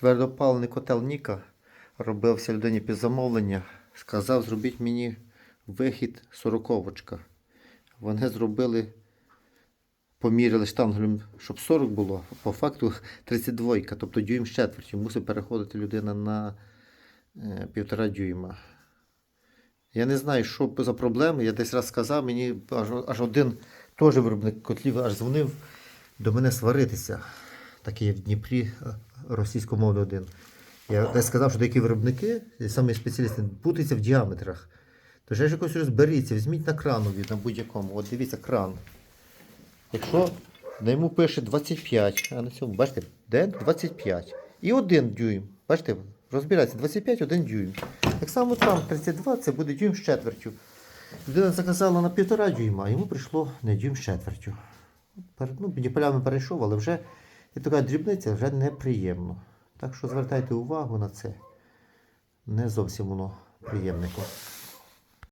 Твердопалений котел Ніка робився людині під замовлення. Сказав, зробіть мені вихід сороковочка. Вони зробили, поміряли штангелем, щоб 40 було, по факту 32, тобто дюйм з четвертю. Мусить переходити людина на е, півтора дюйма. Я не знаю, що за проблеми. Я десь раз сказав, мені аж, аж один теж виробник котлів аж дзвонив до мене сваритися. Такий в Дніпрі російськомовний один. Я сказав, що деякі виробники, саме спеціалісти, путаються в діаметрах. Тож я ж якось розберіться, візьміть на кранові, на будь-якому. От дивіться, кран. Якщо на йому пише 25, а на цьому, бачите, де 25. І 1 дюйм. Бачите, розбирається 25, 1 дюйм. Так само там 32, це буде дюйм з четвертю. Людина заказала на півтора дюйма, а йому прийшло не дюйм з четвертю. Перед- Ну, полями перейшов, але вже і така дрібниця вже неприємно. Так що звертайте увагу на це. Не зовсім воно приємнико.